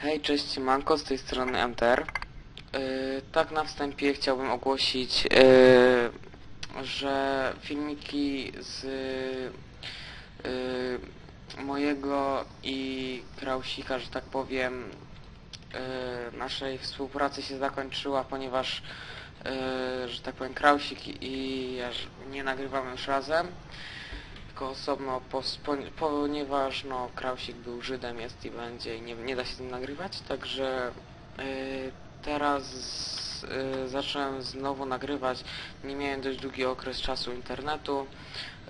Hej, cześć, Manko, z tej strony MTR. Yy, tak na wstępie chciałbym ogłosić, yy, że filmiki z yy, mojego i Krausika, że tak powiem, yy, naszej współpracy się zakończyła, ponieważ, yy, że tak powiem, Krausik i ja nie nagrywamy już razem osobno, ponieważ no, Krausik był Żydem, jest i będzie i nie, nie da się z nim nagrywać, także y, teraz y, zacząłem znowu nagrywać, nie miałem dość długi okres czasu internetu,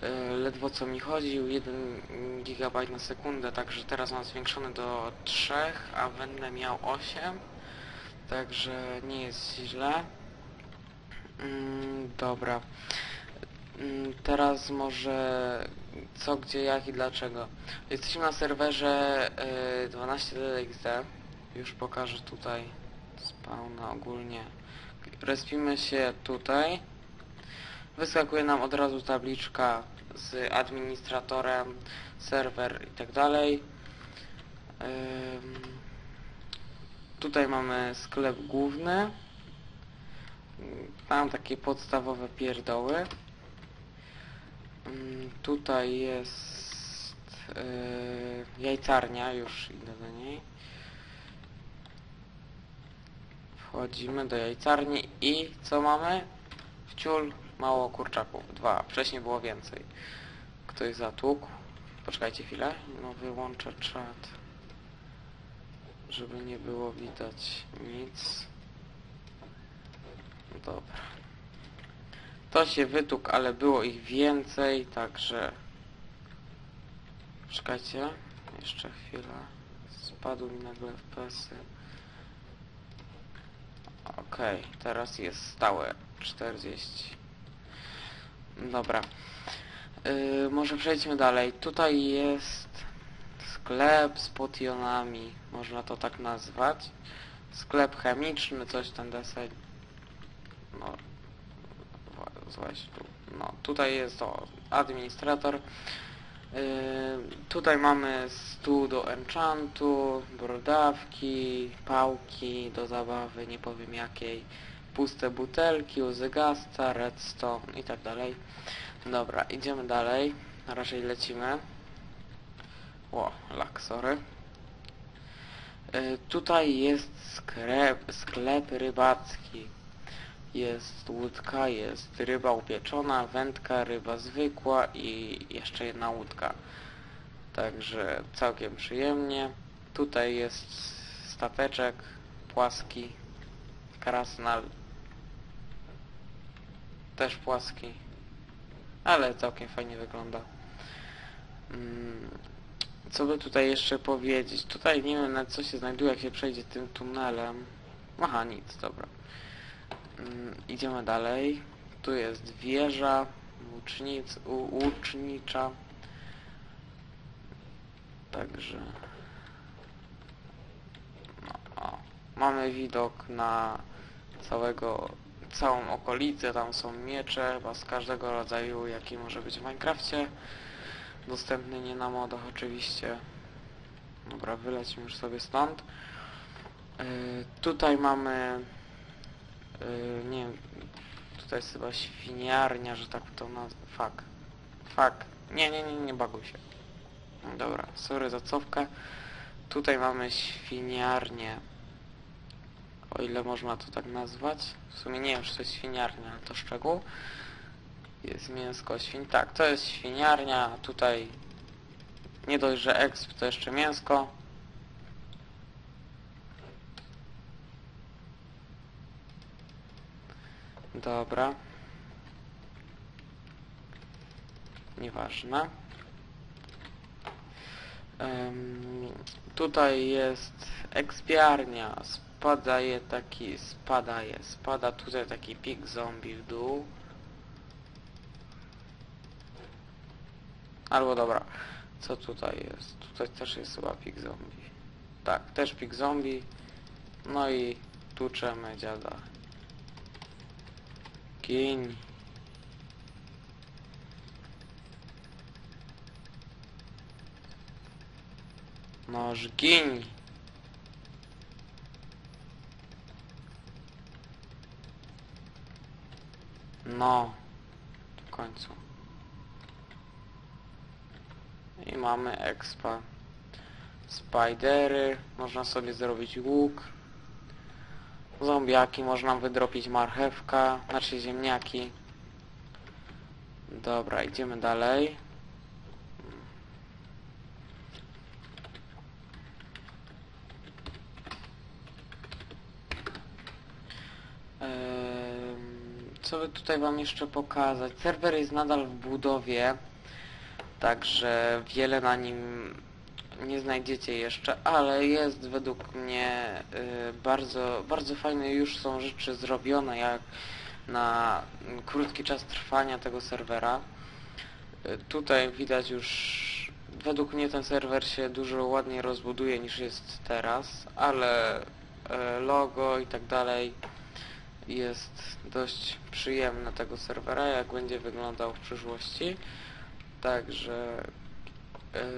y, ledwo co mi chodził, 1 GB na sekundę, także teraz mam zwiększony do 3, a będę miał 8, także nie jest źle. Mm, dobra. Mm, Teraz może co, gdzie, jak i dlaczego. Jesteśmy na serwerze y, 12DXD. Już pokażę tutaj spawna ogólnie. Respimy się tutaj. Wyskakuje nam od razu tabliczka z administratorem, serwer i tak dalej. Tutaj mamy sklep główny. Mam takie podstawowe pierdoły. Tutaj jest yy, jajcarnia, już idę do niej. Wchodzimy do jajcarni i co mamy? Wciul, mało kurczaków. Dwa, wcześniej było więcej. Ktoś zatłukł. Poczekajcie chwilę, no wyłączę czat. Żeby nie było widać nic. Dobra. To się wytukł, ale było ich więcej, także... Czekajcie, jeszcze chwilę. Spadł mi nagle FPS-y. Okej, teraz jest stałe 40. Dobra. Yy, może przejdźmy dalej. Tutaj jest sklep z potionami, można to tak nazwać. Sklep chemiczny, coś ten deseń. Tu. No, tutaj jest to administrator. Yy, tutaj mamy stół do enchantu, brodawki, pałki do zabawy, nie powiem jakiej, puste butelki, łzy gasta, redstone i tak dalej. Dobra, idziemy dalej. Raczej lecimy. O, lak, sorry. Yy, tutaj jest sklep, sklep rybacki. Jest łódka, jest ryba upieczona, wędka, ryba zwykła i jeszcze jedna łódka. Także całkiem przyjemnie. Tutaj jest stateczek płaski, krasnal. Też płaski, ale całkiem fajnie wygląda. Mm, Co by tutaj jeszcze powiedzieć? Tutaj nie wiem na co się znajduje, jak się przejdzie tym tunelem. Aha, nic, dobra. Mm, idziemy dalej. Tu jest wieża łucznic, łucznicza. Także no, o, mamy widok na całego całą okolicę, tam są miecze, chyba z każdego rodzaju jaki może być w Minecrafcie. Dostępny nie na modach oczywiście. Dobra, wylećmy już sobie stąd. Yy, tutaj mamy Yy, nie wiem, tutaj jest chyba świniarnia, że tak to nazwę. Fuck. Fuck. Nie, nie, nie, nie baguj się. Dobra, sorry za cofkę. Tutaj mamy świniarnię. O ile można to tak nazwać. W sumie nie wiem, czy to jest świniarnia, ale to szczegół. Jest mięsko świń. Tak, to jest świniarnia. Tutaj nie dość, że exp to jeszcze mięsko. Dobra. Nieważne. Em, tutaj jest ekspiarnia. Spadaje taki, spadaje, spada tutaj taki pik zombie w dół. Albo dobra, co tutaj jest? Tutaj też jest chyba pik zombie. Tak, też pik zombie. No i tuczemy dziada. Gin. Noż gin. No. W końcu. I mamy expa. Spidery. Można sobie zrobić łuk. Zombiaki, można wydropić marchewka, znaczy ziemniaki. Dobra, idziemy dalej. Co by tutaj wam jeszcze pokazać? Serwer jest nadal w budowie, także wiele na nim nie znajdziecie jeszcze, ale jest według mnie y, bardzo, bardzo fajne już są rzeczy zrobione jak na krótki czas trwania tego serwera. Y, Tutaj widać już według mnie ten serwer się dużo ładniej rozbuduje niż jest teraz, ale y, logo i tak dalej jest dość przyjemne tego serwera, jak będzie wyglądał w przyszłości. Także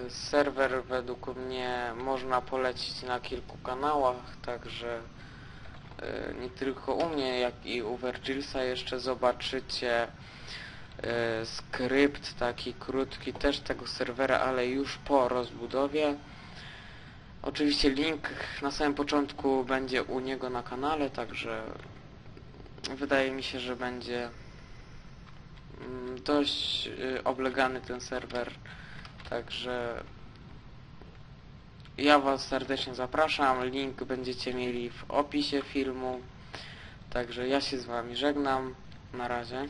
serwer według mnie można polecić na kilku kanałach, także y, nie tylko u mnie, jak i u Vergilsa jeszcze zobaczycie y, skrypt taki krótki też tego serwera, ale już po rozbudowie. Oczywiście link na samym początku będzie u niego na kanale, także wydaje mi się, że będzie mm, dość y, oblegany ten serwer, także ja Was serdecznie zapraszam, link będziecie mieli w opisie filmu, także ja się z Wami żegnam, na razie.